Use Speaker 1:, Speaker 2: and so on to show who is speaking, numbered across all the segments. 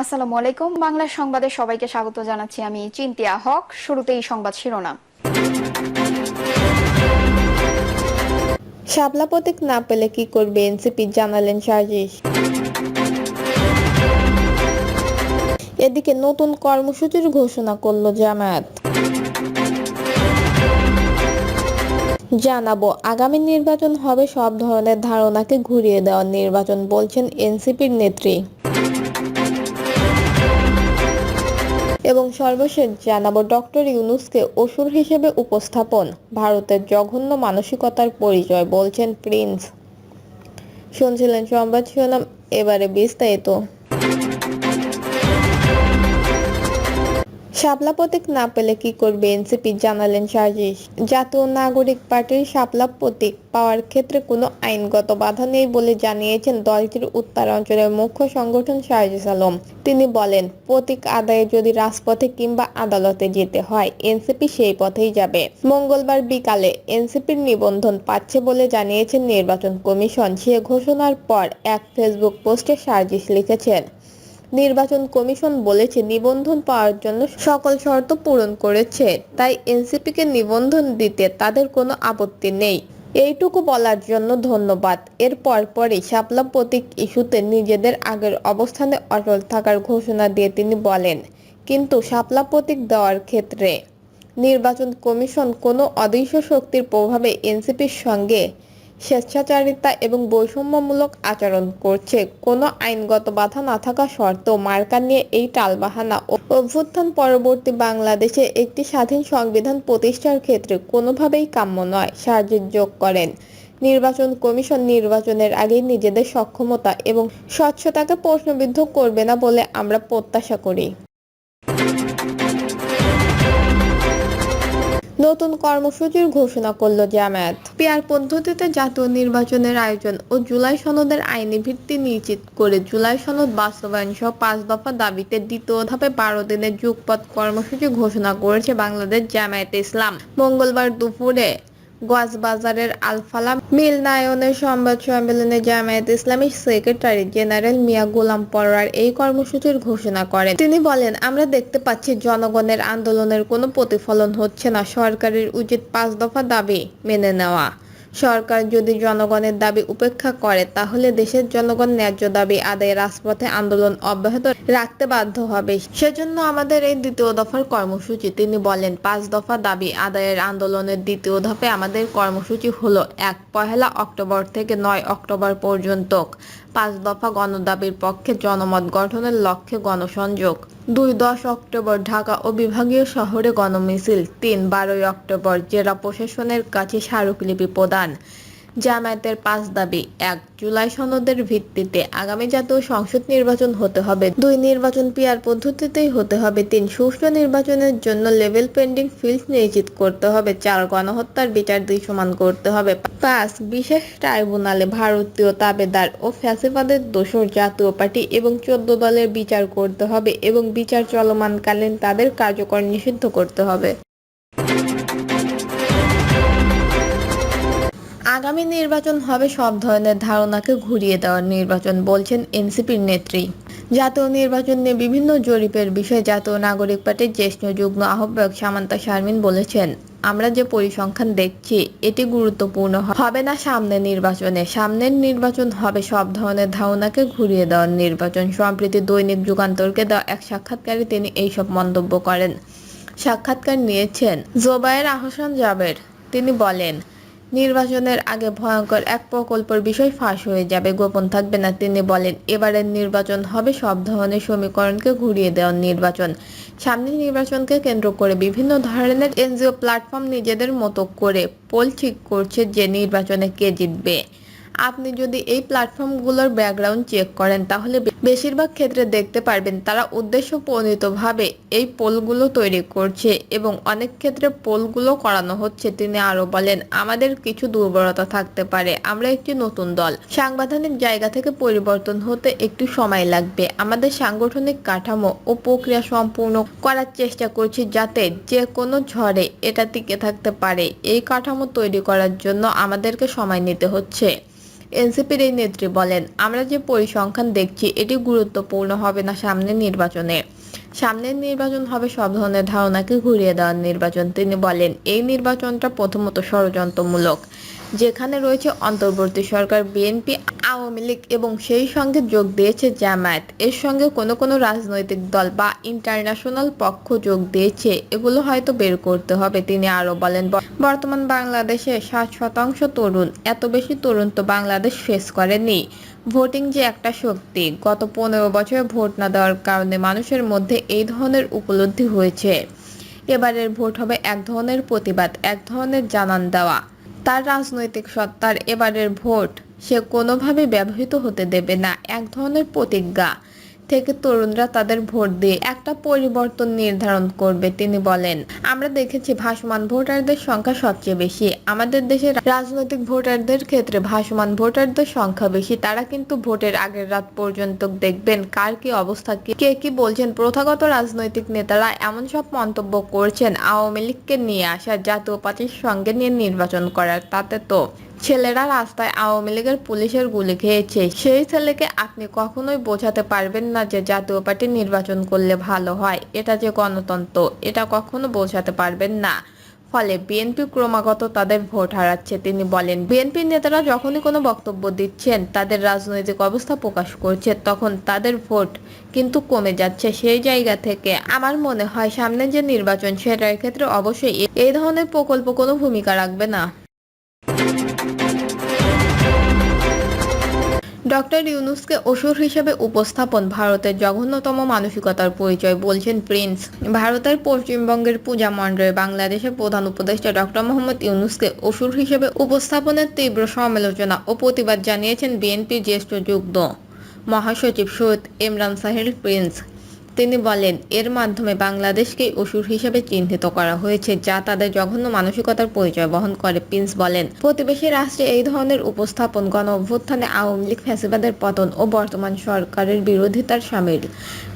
Speaker 1: আসসালামু আলাইকুম। বাংলা সংবাদে সবাইকে স্বাগত জানাচ্ছি আমি চিন্তিয়া হক। শুরুতেই সংবাদ শিরোনাম।
Speaker 2: শাপলা প্রতীক না পেলে কি করবে এনসিপি জানালেন সার্জিস। এদিকে নতুন কর্মসূচির ঘোষণা করল জামায়াত। জানাব, আগামী নির্বাচন হবে সব ধরনের ধারণাকে ঘুরিয়ে দেওয়ার নির্বাচন বলছেন এনসিপির নেত্রী। এবং সর্বশেষ জানাব ডক্টর ইউনুসকে অসুর হিসেবে উপস্থাপন। ভারতের জঘন্য মানসিকতার পরিচয়, বলছেন প্রিন্স। শুনছিলেন সংবাদ শিরোনাম, এবারে বিস্তারিত। শাপলা প্রতীক না পেলে কি করবে এনসিপি? জানালেন সার্জিস জাতীয় নাগরিক পার্টির শাপলা প্রতীক পাওয়ার ক্ষেত্রে কোনো আইনগত বাধা নেই বলে জানিয়েছেন দলটির উত্তরাঞ্চলের মুখ্য সংগঠন সার্জিস আলম। তিনি বলেন, প্রতীক আদায়ে যদি রাজপথে কিংবা আদালতে যেতে হয়, এনসিপি সেই পথেই যাবে। মঙ্গলবার বিকালে এনসিপির নিবন্ধন পাচ্ছে বলে জানিয়েছেন নির্বাচন কমিশন। সে ঘোষণার পর এক ফেসবুক পোস্টে সার্জিস লিখেছেন নির্বাচন কমিশন বলেছে নিবন্ধন পাওয়ার জন্য সকল শর্ত পূরণ করেছে, তাই এনসিপিকে নিবন্ধন দিতে তাদের কোনো আপত্তি নেই। এইটুকু বলার জন্য ধন্যবাদ। এর পরপরই শাপলা প্রতীক ইস্যুতে নিজেদের আগের অবস্থানে অটল থাকার ঘোষণা দিয়ে তিনি বলেন, কিন্তু শাপলা প্রতীক দেওয়ার ক্ষেত্রে নির্বাচন কমিশন কোনো অদৃশ্য শক্তির প্রভাবে এনসিপির সঙ্গে স্বেচ্ছাচারিতা এবং বৈষম্যমূলক আচরণ করছে। কোনো আইনগত বাধা না থাকা সত্ত্বেও মার্কা নিয়ে এই টালবাহানা অভ্যুত্থান পরবর্তী বাংলাদেশে একটি স্বাধীন সংবিধান প্রতিষ্ঠার ক্ষেত্রে কোনোভাবেই কাম্য নয় সার্জিস যোগ করেন। নির্বাচন কমিশন নির্বাচনের আগেই নিজেদের সক্ষমতা এবং স্বচ্ছতাকে প্রশ্নবিদ্ধ করবে না বলে আমরা প্রত্যাশা করি। নতুন কর্মসূচির ঘোষণা করল জামায়াত। পিয়ার পদ্ধতিতে জাতীয় নির্বাচনের আয়োজন ও জুলাই সনদের আইনি ভিত্তি নিশ্চিত করে জুলাই সনদ বাস্তবায়ন সহ পাঁচ দফা দাবিতে দ্বিতীয় ধাপে বারো দিনের যুগপথ কর্মসূচি ঘোষণা করেছে বাংলাদেশ জামায়াতে ইসলাম। মঙ্গলবার দুপুরে গোয়াজবাজারের আলফালা মিলনায়নের সংবাদ সম্মেলনে জামায়াত ইসলামী সেক্রেটারি জেনারেল মিয়া গোলাম পরোয়ার এই কর্মসূচির ঘোষণা করেন। তিনি বলেন, আমরা দেখতে পাচ্ছি জনগণের আন্দোলনের কোনো প্রতিফলন হচ্ছে না সরকারের উচিত পাঁচ দফা দাবি মেনে নেওয়া। সরকার যদি জনগণের দাবি উপেক্ষা করে, তাহলে দেশের জনগণ ন্যায্য দাবি আদায়ে রাজপথে আন্দোলন অব্যাহত রাখতে বাধ্য হবে। সেজন্য আমাদের এই দ্বিতীয় দফার কর্মসূচি, তিনি বলেন, পাঁচ দফা দাবি আদায়ের আন্দোলনের দ্বিতীয় ধাপে আমাদের কর্মসূচি হলো এক, পহেলা অক্টোবর থেকে নয় অক্টোবর পর্যন্ত। পাঁচ দফা গণদাবির পক্ষে জনমত গঠনের লক্ষ্যে গণসংযোগ। দুই দশ অক্টোবর ঢাকা ও বিভাগীয় শহরে গণমিছিল। তিন বারোই অক্টোবর জেলা প্রশাসনের কাছে স্মারকলিপি প্রদান। জামায়াতের পাঁচ দাবি। এক, জুলাই সনদের ভিত্তিতে আগামী জাতীয় সংসদ নির্বাচন হতে হবে। দুই, নির্বাচন পিয়ার পদ্ধতিতেই হতে হবে। তিন, সুষ্ঠু নির্বাচনের জন্য লেভেল পেন্ডিং ফিল্ড নিশ্চিত করতে হবে। চার, গণহত্যার বিচার দুই সমান করতে হবে। পাঁচ, বিশেষ ট্রাইব্যুনালে ভারতীয় তাবেদার ও ফ্যাসিবাদের দোষর জাতীয় পার্টি এবং চোদ্দ দলের বিচার করতে হবে এবং বিচার চলমানকালীন তাদের কার্যকর নিষিদ্ধ করতে হবে। আগামী নির্বাচন হবে সব ধরনের ধারণাকে ঘুরিয়ে দেওয়ার নির্বাচন বলছেন এনসিপির নেত্রী। জাতীয় নির্বাচন নিয়ে বিভিন্ন জরিপের বিষয়ে জাতীয় নাগরিক পার্টির জ্যেষ্ঠ যুগ্ম আহ্বায়ক সামান্তা শারমিন বলেছেন, আমরা যে পরিসংখ্যান দেখছি, এটি গুরুত্বপূর্ণ হবে না সামনে নির্বাচনে। সামনের নির্বাচন হবে সব ধরনের ধারণাকে ঘুরিয়ে দেওয়ার নির্বাচন। সম্প্রতি দৈনিক যুগান্তরকে দেওয়া এক সাক্ষাৎকারে তিনি এইসব মন্তব্য করেন। সাক্ষাৎকার নিয়েছেন জোবায়ের আহসান জাবের। তিনি বলেন নির্বাচনের আগে ভয়ঙ্কর এক প্রকল্পের বিষয় ফাঁস হয়ে যাবে, গোপন থাকবে না, তিনি বলেন। এবারের নির্বাচন হবে সব ধরনের সমীকরণকে ঘুরিয়ে দেওয়ার নির্বাচন। সামনের নির্বাচনকে কেন্দ্র করে বিভিন্ন ধরনের এনজিও প্ল্যাটফর্ম নিজেদের মতো করে পোল ঠিক করছে যে নির্বাচনে কে জিতবে। আপনি যদি এই প্ল্যাটফর্মগুলোর ব্যাকগ্রাউন্ড চেক করেন, তাহলে বেশিরভাগ ক্ষেত্রে দেখতে পারবেন তারা উদ্দেশ্য প্রণীতভাবে এই পোলগুলো তৈরি করছে এবং অনেক ক্ষেত্রে পোলগুলো করানো হচ্ছে। তিনি আরও বলেন, আমাদের কিছু দুর্বলতা থাকতে পারে। আমরা একটি নতুন দল। সাংবিধানিক জায়গা থেকে পরিবর্তন হতে একটু সময় লাগবে। আমাদের সাংগঠনিক কাঠামো ও প্রক্রিয়া সম্পূর্ণ করার চেষ্টা করছি যাতে যে কোনো ঝড়ে এটা টিকে থাকতে পারে। এই কাঠামো তৈরি করার জন্য আমাদেরকে সময় নিতে হচ্ছে। এনসিপির এই নেত্রী বলেন, আমরা যে পরিসংখ্যান দেখছি, এটি গুরুত্বপূর্ণ হবে না সামনের নির্বাচনে। সামনের নির্বাচন হবে সব ধরনের ধারণাকে ঘুরিয়ে দেওয়ার নির্বাচন। তিনি বলেন, এই নির্বাচনটা প্রথমত ষড়যন্ত্রমূলক। যেখানে রয়েছে অন্তর্বর্তী সরকার, বিএনপি, আওয়ামী লীগ এবং সেই সঙ্গে যোগ দিয়েছে জামায়াত। এর সঙ্গে কোনো কোনো রাজনৈতিক দল বা ইন্টারন্যাশনাল পক্ষ যোগ দিয়েছে। এগুলো হয়তো বের করতে হবে, তিনি আরও বলেন। বর্তমান বাংলাদেশে ষাট শতাংশ তরুণ, এত বেশি তরুণ তো বাংলাদেশ ফেস করেনি। ভোটিং যে একটা শক্তি, গত পনেরো বছরে ভোট না দেওয়ার কারণে মানুষের মধ্যে এই ধরনের উপলব্ধি হয়েছে। এবারের ভোট হবে এক ধরনের প্রতিবাদ, এক ধরনের জানান দেওয়া। তার রাজনৈতিক সত্তার এবারের ভোট সে কোনোভাবে ব্যবহৃত হতে দেবে না এক ধরনের প্রতিজ্ঞা। থেকে তরুণরা তাদের ভোট দিয়ে একটা পরিবর্তন নির্ধারণ করবে, তিনি বলেন। আমরা দেখেছি ভাসমান ভোটারদের সংখ্যা সবচেয়ে বেশি। আমাদের দেশের রাজনৈতিক ভোটারদের ক্ষেত্রে ভাসমান ভোটারদের সংখ্যা বেশি। তারা কিন্তু ভোটের আগের রাত পর্যন্ত দেখবেন কার কি অবস্থা, কি, কে কি বলছেন। প্রথাগত রাজনৈতিক নেতারা এমন সব মন্তব্য করছেন আওয়ামী লীগকে নিয়ে আসা জাতীয় পার্টির সঙ্গে নিয়ে নির্বাচন করার, তাতে তো ছেলেরা রাস্তায় আওয়ামী লীগের পুলিশের গুলি খেয়েছে। সেই ছেলেকে আপনি কখনোই বোঝাতে পারবেন না যে জাতীয় পার্টি নির্বাচন করলে ভালো হয়। এটা যে গণতন্ত্র, এটা কখনো বোঝাতে পারবেন না। ফলে বিএনপি ক্রমাগত তাদের ভোট হারাচ্ছে, তিনি বলেন। বিএনপি নেতারা যখনই কোনো বক্তব্য দিচ্ছেন, তাদের রাজনৈতিক অবস্থা প্রকাশ করছে, তখন তাদের ভোট কিন্তু কমে যাচ্ছে সেই জায়গা থেকে। আমার মনে হয় সামনে যে নির্বাচন, সেটার ক্ষেত্রে অবশ্যই এই ধরনের প্রকল্প কোনো ভূমিকা রাখবে না। ডক্টর ইউনুসকে অসুর হিসেবে উপস্থাপন ভারতের জঘন্যতম মানসিকতার পরিচয় বলছেন প্রিন্স। ভারতের পশ্চিমবঙ্গের পূজা মণ্ডলে বাংলাদেশের প্রধান উপদেষ্টা ডক্টর মোহাম্মদ ইউনুসকে অসুর হিসেবে উপস্থাপনের তীব্র সমালোচনা ও প্রতিবাদ জানিয়েছেন বিএনপির জ্যেষ্ঠ যুগ্ম মহাসচিব সৈয়দ ইমরান সাহেল প্রিন্স। তিনি বলেন, এর মাধ্যমে বাংলাদেশকেই অসুর হিসেবে চিহ্নিত করা হয়েছে, যা তাদের জঘন্য মানসিকতার পরিচয় বহন করে, প্রিন্স বলেন। প্রতিবেশী রাষ্ট্রে এই ধরনের উপস্থাপন গণ অভ্যুত্থানে আওয়ামী লীগ ফ্যাসিবাদের পতন ও বর্তমান সরকারের বিরোধিতার সামিল।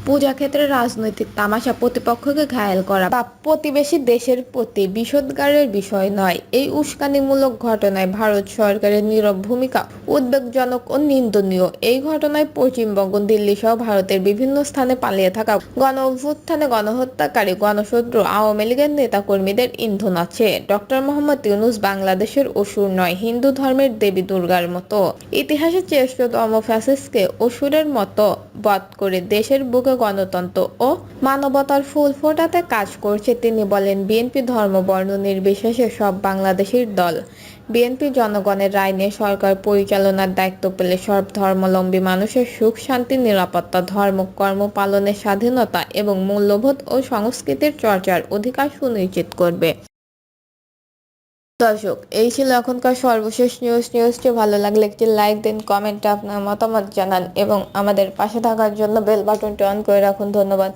Speaker 2: পূজা ক্ষেত্রে রাজনৈতিক তামাশা প্রতিপক্ষকে ঘায়েল করা বা প্রতিবেশী দেশের প্রতি বিষোদ্গারের বিষয় নয়। এই উস্কানিমূলক ঘটনায় ভারত সরকারের নীরব ভূমিকা উদ্বেগজনক ও নিন্দনীয়। এই ঘটনায় পশ্চিমবঙ্গ দিল্লি সহ ভারতের বিভিন্ন স্থানে পালিয়ে থাকা গণ অভ্যুত্থানে গণহত্যাকারী গণশত্রু আওয়ামী লীগের নেতাকর্মীদের ইন্ধন আছে। ডক্টর মোহাম্মদ ইউনুস বাংলাদেশের অসুর নয়, হিন্দু ধর্মের দেবী দুর্গার মতো। ইতিহাসের শ্রেষ্ঠতম ফ্যাসিস্টকে অসুরের মতো বধ করে দেশের বুকে গণতন্ত্র ও মানবতার ফুল ফোটাতে কাজ করছে তিনি বলেন বিএনপি ধর্ম বর্ণ নির্বিশেষে সব বাংলাদেশের দল। বিএনপি জনগণের রায় নিয়ে সরকার পরিচালনার দায়িত্ব পেলে সব ধর্মাবলম্বী মানুষের সুখ, শান্তি, নিরাপত্তা, ধর্ম, কর্ম পালনের স্বাধীনতা এবং মূল্যবোধ ও সংস্কৃতির চর্চার অধিকার সুনিশ্চিত করবে। দর্শক, এই ছিল এখনকার সর্বশেষ নিউজ নিউজটি ভালো লাগলে একটি লাইক দিন কমেন্টে আপনার মতামত জানান এবং আমাদের পাশে থাকার জন্য বেল বাটনটি অন করে রাখুন। ধন্যবাদ।